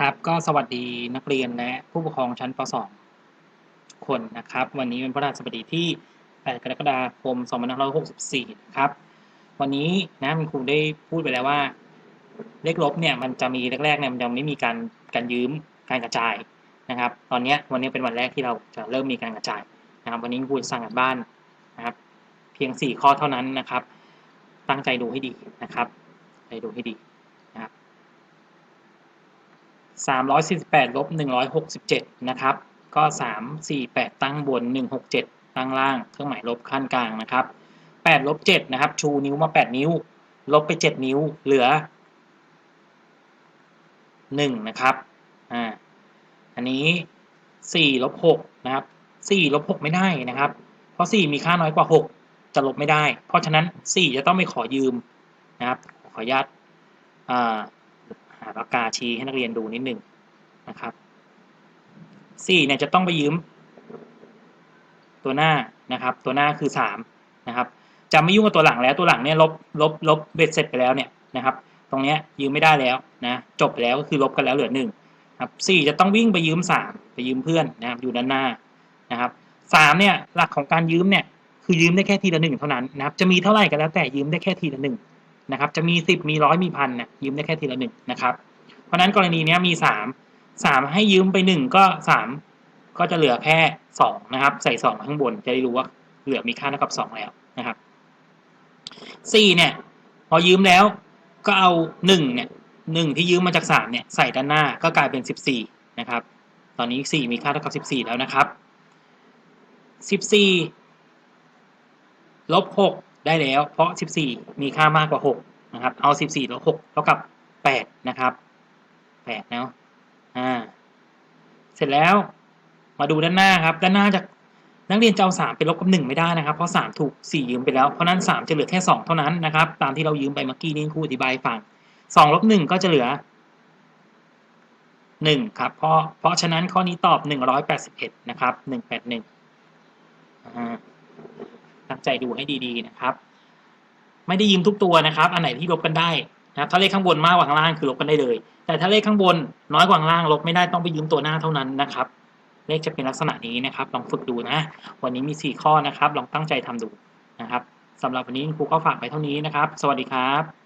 ครับก็สวัสดีนักเรียนและผู้ปกครองชั้นป .2 คนนะครับ วันนี้เป็นพระราชบดีที่ 8 กรกฎาคม 2564 นะครับ วันนี้นะคุณครูได้พูดไปแล้วว่า เลขลบเนี่ยมันจะมีแรกๆเนี่ยมันยังไม่มีการการยืมการกระจายนะครับ ตอนนี้วันนี้เป็นวันแรกที่เราจะเริ่มมีการกระจายนะครับ วันนี้คุณครูสั่งกันบ้านนะครับ เพียง 4 ข้อเท่านั้นนะครับ ตั้งใจดูให้ดีนะครับ ใจดูให้ดี 348ลบ167 นะครับ ก็ 348 ตั้งบน 167 ตั้งล่าง เครื่องหมายลบขั้นกลางนะครับ8ลบ7นะครับ ชูนิ้วมา 8 นิ้ว ลบไป 7 นิ้ว เหลือ 1 นะครับ อ่า อันนี้4ลบ6นะครับ4ลบ6ไม่ได้นะครับ เพราะ 4 มีค่าน้อยกว่า 6 จะลบไม่ได้ เพราะฉะนั้น 4 จะต้องไปขอยืมนะครับ ขออนุญาตอ่าหา ปากกาชี้ให้นักเรียนดูนิดหนึ่งนะครับสี่เนี่ยจะต้องไปยืม ตัวหน้านะครับ ตัวหน้าคือสามนะครับจะไม่ยุ่งกับตัวหลังแล้วตัวหลังเนี่ยลบลบลบเบ็ดเสร็จไปแล้วเนี่ยนะครับ ตรงเนี้ยยืมไม่ได้แล้วนะจบไปแล้วก็คือลบกันแล้วเหลือหนึ่งครับสี่จะต้องวิ่งไปยืมสามไปยืมเพื่อนนะครับอยู่ด้านหน้านะครับสามเนี่ยหลักของการยืมเนี่ยคือยืมได้แค่ทีละหนึ่งเท่านั้นนะครับจะมีเท่าไหร่ก็แล้วแต่ยืมได้แค่ทีละหนึ่ง นะครับจะมีสิบมีร้อยมีพันเนี่ยยืมได้แค่ทีละหนึ่งนะครับ เพราะฉะนั้นกรณีนี้มีสามสามให้ยืมไปหนึ่งก็สามก็จะเหลือแค่สองนะครับ ใส่สองข้างบนจะได้รู้ว่าเหลือมีค่าเท่ากับสองแล้วนะครับสี่เนี่ยพอยืมแล้วก็เอาหนึ่งเนี่ยหนึ่งที่ยืมมาจากสามเนี่ยใส่ด้านหน้าก็กลายเป็นสิบสี่นะครับ ตอนนี้สี่มีค่าเท่ากับสิบสี่แล้วนะครับสิบสี่ลบหก ได้แล้ว เพราะ 14 มีค่ามากกว่า 6 นะครับ เอา 14ลบ6เท่ากับ 8 นะครับ8เนาะอ่าเสร็จแล้วมาดูด้านหน้าครับ ด้านหน้าจากนักเรียนจะเอา3ไปลบกับ1ไม่ได้นะครับ เพราะ 3 ถูก 4 ยืมไปแล้ว เพราะนั้น 3 จะเหลือแค่ 2 เท่านั้นนะครับ ตามที่เรายืมไปเมื่อกี้นี้ครูอธิบายฟัง2ลบ1ก็จะเหลือ 1 ครับ เพราะเพราะฉะนั้นข้อนี้ตอบ 181 นะครับ 181อ่า ตั้งใจดูให้ดีๆนะครับ ไม่ได้ยืมทุกตัวนะครับ อันไหนที่ลบกันได้นะครับถ้าเลขข้างบนมากกว่าข้างล่างคือลบกันได้เลย แต่ถ้าเลขข้างบนน้อยกว่าข้างล่างลบไม่ได้ต้องไปยืมตัวหน้าเท่านั้นนะครับ เลขจะเป็นลักษณะนี้นะครับ ลองฝึกดูนะ วันนี้มี 4 ข้อนะครับ ลองตั้งใจทำดูนะครับสำหรับวันนี้ครูก็ฝากไปเท่านี้นะครับ สวัสดีครับ